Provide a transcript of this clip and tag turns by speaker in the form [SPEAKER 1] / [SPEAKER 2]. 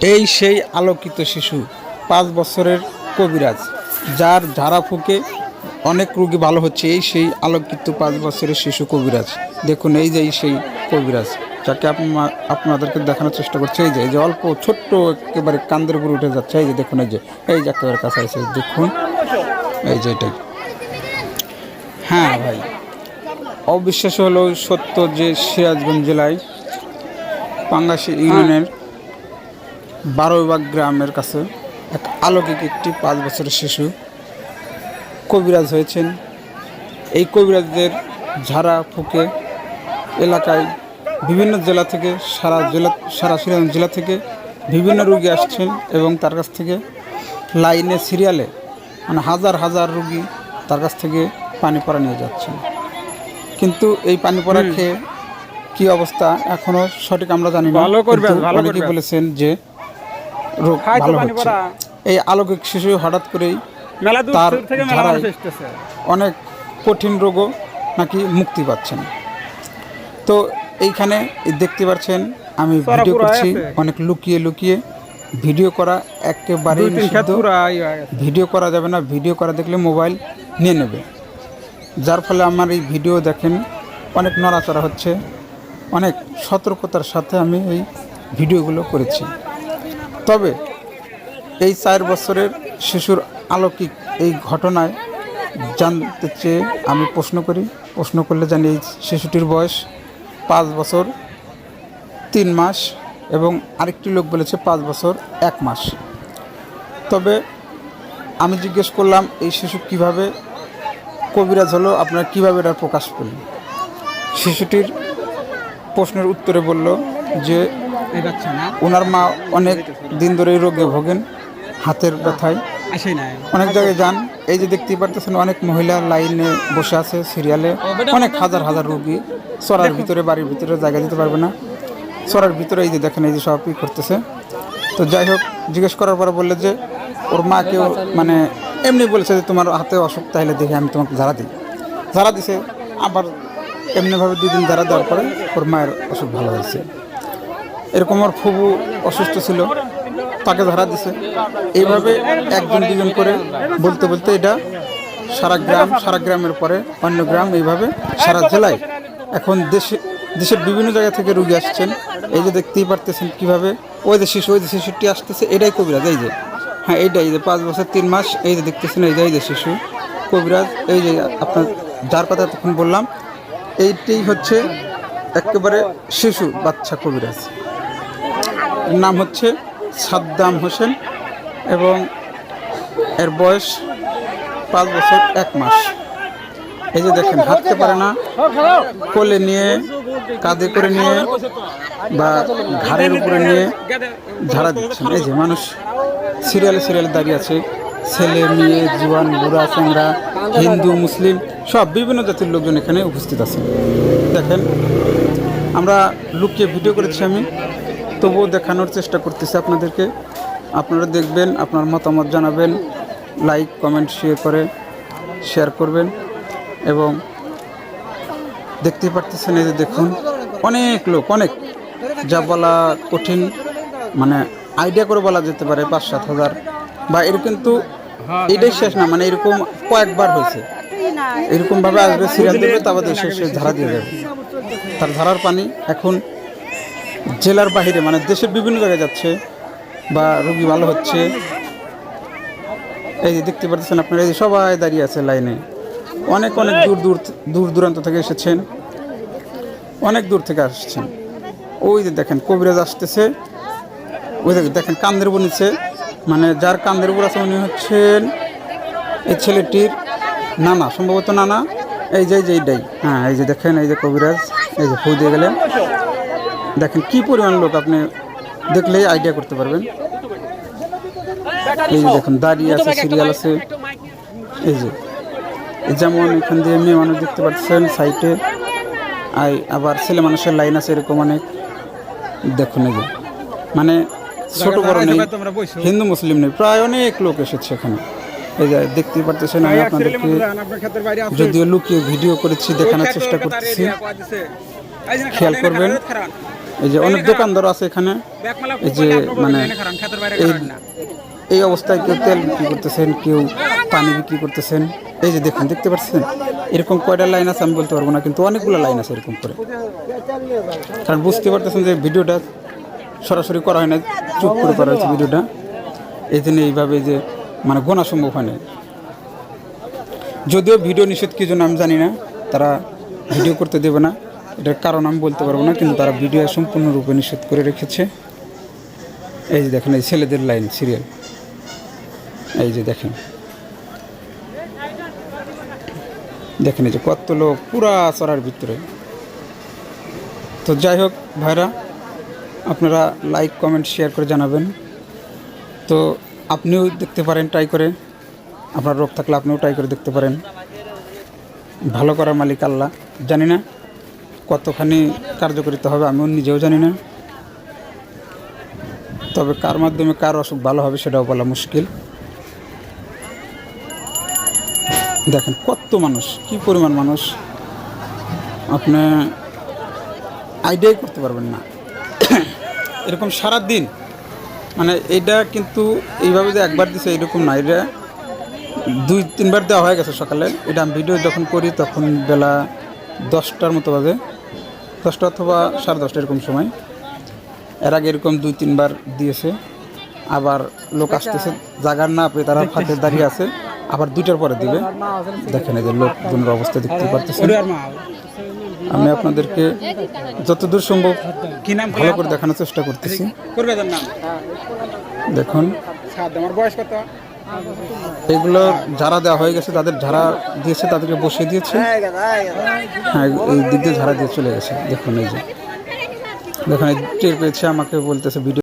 [SPEAKER 1] এই সেই আলোকিত শিশু, পাঁচ বছরের কবিরাজ, যার ঝাড়া ফুকে অনেক রোগী ভালো হচ্ছে। এই সেই আলোকিত পাঁচ বছরের শিশু কবিরাজ। দেখুন, এই যে সেই কবিরাজ, যাকে আপনা- আপনাদেরকে দেখানোর চেষ্টা করছে। এই যে এই যে অল্প, ছোট্ট, একেবারে কান্দের উপরে উঠে যাচ্ছে। এই যে, দেখুন, এই যে এই যে একেবারে কাছে আছে। দেখুন, এই যে এটাই। হ্যাঁ ভাই অবিশ্বাস হলো সত্য যে সিরাজগঞ্জ জেলায় পাঙ্গাসি ইউনিয়নের বারোবাগ গ্রামের কাছে এক আলৌকিক একটি পাঁচ বছরের শিশু কবিরাজ হয়েছেন। এই কবিরাজদের ঝাড়া ফুকে এলাকায় বিভিন্ন জেলা থেকে সারা জেলা সারা সিরাজগঞ্জ জেলা থেকে বিভিন্ন রুগী আসছেন এবং তার কাছ থেকে লাইনে সিরিয়ালে মানে হাজার হাজার রুগী তার কাছ থেকে পানি পড়া নিয়ে যাচ্ছেন। কিন্তু এই পানি পড়া খেয়ে কি অবস্থা? এখনও সঠিক আমরা জানি না। অনেকেই বলেছেন যে রোগ ভালো হচ্ছে। এই আলৌকিক শিশু হঠাৎ করেই তার অনেক কঠিন রোগও নাকি মুক্তি পাচ্ছেন তো এইখানে দেখতে পাচ্ছেন আমি ভিডিও করছি অনেক লুকিয়ে লুকিয়ে ভিডিও করা একেবারেই নিষিদ্ধ। ভিডিও করা যাবে না ভিডিও করা দেখলে মোবাইল নিয়ে নেবে। যার ফলে আমার এই ভিডিও দেখেন অনেক নড়াচড়া হচ্ছে অনেক সতর্কতার সাথে আমি এই ভিডিওগুলো করেছি। তবে এই চার বছরের শিশুর আলৌকিক এই ঘটনায় জানতে চেয়ে আমি প্রশ্ন করি, প্রশ্ন করলে জানি এই শিশুটির বয়স পাঁচ বছর, তিন মাস এবং আরেকটি লোক বলেছে পাঁচ বছর, এক মাস। তবে আমি জিজ্ঞেস করলাম, এই শিশু কীভাবে কবিরাজ হলো, আপনারা কীভাবে এটা প্রকাশ করলেন শিশুটির প্রশ্নের উত্তরে বলল যে ওনার মা অনেক দিন ধরে এই রোগে ভোগেন হাতের ব্যথায়। অনেক জায়গায় যান এই যে দেখতেই পারতেছেন অনেক মহিলা লাইনে বসে আছে সিরিয়ালে অনেক হাজার হাজার রোগী সরার ভিতরে বাড়ির ভিতরে জায়গা দিতে পারবে না। সরার ভিতরে এই যে দেখেন এই যে সব ই করতেছে। তো যাই হোক জিজ্ঞেস করার পরে বললে যে ওর মাকেও মানে এমনি বলেছে যে তোমার হাতে অসুখ তাহলে দেখে আমি তোমাকে ঝাড়া দিই। ঝাড়া দিছে আবার এমনিভাবে দুদিন ঝাড়া দেওয়ার পরে ওর মায়ের অসুখ ভালো হয়েছে। এরকম ওর ফুবু অসুস্থ ছিল, তাকে ধরা দিছে। এইভাবে একজন দুজন করে বলতে বলতে এটা সারা গ্রাম, সারা গ্রামের পরে, অন্য গ্রাম এইভাবে সারা জেলায় এখন দেশে, দেশের বিভিন্ন জায়গা থেকে রুগী আসছেন। এই যে দেখতেই পারতেছেন কীভাবে ওই যে শিশু, ওই যে শিশুটি আসতেছে, এটাই কবিরাজ, এই যে। হ্যাঁ এইটাই যে পাঁচ বছর, তিন মাস, এই যে দেখতেছেন, এই যে এই যে শিশু। কবিরাজ, এই যে আপনার যার কথা তখন বললাম, এইটাই হচ্ছে একেবারে শিশু বাচ্চা কবিরাজ। নাম হচ্ছে সাদ্দাম হোসেন এবং এর বয়স পাঁচ বছর এক মাস। এই যে দেখেন, হাঁটতে পারে না, কোলে নিয়ে, কাঁধে করে নিয়ে বা ঘাড়ের উপরে নিয়ে ঝাড়া দিচ্ছেন। এই যে মানুষ সিরিয়ালে সিরিয়ালে দাঁড়িয়ে আছে। ছেলে, মেয়ে, জোয়ান, বুড়া চ্যাংরা হিন্দু, মুসলিম সব বিভিন্ন জাতির লোকজন এখানে উপস্থিত আছে দেখেন, আমরা লুকিয়ে ভিডিও করেছি আমি। তবুও দেখানোর চেষ্টা করতেছি আপনাদেরকে। আপনারা দেখবেন, আপনার মতামত জানাবেন লাইক কমেন্ট শেয়ার করে শেয়ার করবেন এবং দেখতে পারতেছেন এই যে দেখুন, অনেক লোক, অনেক। যা বলা কঠিন মানে আইডিয়া করে বলা যেতে পারে পাঁচ, সাত হাজার। বা এর কিন্তু এটাই শেষ না মানে এরকম কয়েকবার হয়েছে। এরকমভাবে আসবে সিরিয়াল দেবে তারপর সে ধারা দিয়ে যাবে। তার ধারার পানি এখন জেলার বাইরে মানে দেশের বিভিন্ন জায়গায় যাচ্ছে বা রোগী ভালো হচ্ছে। এই যে দেখতে পাচ্ছেন আপনারা, এই যে সবাই দাঁড়িয়ে আছে লাইনে। অনেক অনেক দূর দূর দূর দূরান্ত থেকে এসেছেন। অনেক দূর থেকে আসছেন। ওই যে দেখেন, কবিরাজ আসতেছে। ওই দেখেন, কান্দের নিচ্ছে মানে যার কান্দের উপর আছে উনি হচ্ছেন এই ছেলেটির নানা, সম্ভবত নানা। এই যে এই যে, এইটাই। হ্যাঁ এই যে দেখেন, এই যে কবিরাজ, এই যে ফুল দিয়ে গেলেন। দেখেন কি পরিমাণ লোক আপনি দেখলেই আইডিয়া করতে পারবেন? এই যে দেখুন দাঁড়িয়ে আছে সিরিয়াল আছে। এই যে যেমন এখান দিয়ে মেয়ে মানুষ দেখতে পাচ্ছেন সাইটে আই আবার ছেলে মানুষের লাইন আছে এরকম অনেক। দেখুন এই যে মানে ছোট বড় নেই হিন্দু মুসলিম নেই প্রায় অনেক লোক এসেছে এখানে। এই যে দেখতেই পারতেছেন আমি আপনাদেরকে যদিও লুকিয়ে ভিডিও করেছি দেখানোর চেষ্টা করতেছি। খেয়াল করবেন। এই যে অনেক দোকানদার আছে এখানে। এই যে মানে এই অবস্থায় কেউ তেল বিক্রি করতেছেন, কেউ পানি বিক্রি করতেছেন। এই যে দেখুন, দেখতে পাচ্ছেন? এরকম কয়টা লাইন আছে আমি বলতে পারব না, কিন্তু অনেকগুলো লাইন আছে এরকম করে। কারণ বুঝতে পারতেছেন যে ভিডিওটা সরাসরি করা হয় না চুপ করে করা হয়েছে ভিডিওটা। এই জন্য এইভাবে যে মানে গোনা সম্ভব হয় না যদিও ভিডিও নিষেধ কি জন্য আমি জানি না, তারা ভিডিও করতে দেবে না। এটার কারণ আমি বলতে পারব না, কিন্তু তারা ভিডিও সম্পূর্ণরূপে নিষেধ করে রেখেছে। এই যে দেখেন, এই ছেলেদের লাইন সিরিয়াল এই যে দেখেন। দেখেন এই যে কত লোক, পুরা চড়ার ভিতরে। তো যাই হোক ভাইরা, আপনারা লাইক কমেন্ট শেয়ার করে জানাবেন। তো আপনিও দেখতে পারেন ট্রাই করে। আপনার রোগ থাকলে আপনিও ট্রাই করে দেখতে পারেন। ভালো করার মালিক আল্লাহ, জানি না। কতখানি কার্যকরিতা হবে আমিও নিজেও জানি না। তবে কার মাধ্যমে কার অসুখ ভালো হবে সেটাও বলা মুশকিল। দেখেন, কত মানুষ, কি পরিমাণ মানুষ, আপনি আইডিয়াই করতে পারবেন না। এরকম সারা দিন মানে এটা কিন্তু এইভাবে যে একবার দিছে এরকম না, এটা দুই তিনবার দেওয়া হয়ে গেছে সকালে। এটা আমি ভিডিও যখন করি তখন বেলা দশটার মতো বাজে। দশটা অথবা সাড়ে দশটা এরকম সময়। এর আগে এরকম দুই তিনবার দিয়েছে। আবার লোক আসতেছে জাগার না পেয়ে তারা ফাঁকে দাঁড়িয়ে আছে। আবার দুইটার পরে দিবে। দেখেন এই যে লোকজনের অবস্থা দেখতে
[SPEAKER 2] পারতেছে
[SPEAKER 1] আমি আপনাদেরকে যতদূর সম্ভব ভালো করে দেখানোর চেষ্টা করতেছি। দেখুন।
[SPEAKER 2] আমার বয়স কত?
[SPEAKER 1] এগুলো ঝাড়া দেওয়া হয়ে গেছে, তাদের ঝাড়া দিয়েছে, তাদেরকে বসিয়ে দিয়েছে। হ্যাঁ এই দিক দিয়ে ঝাড়া দিয়ে চলে গেছে। দেখুন এই যে। দেখুন টের পেয়েছে, আমাকে বলতেছে, ভিডিও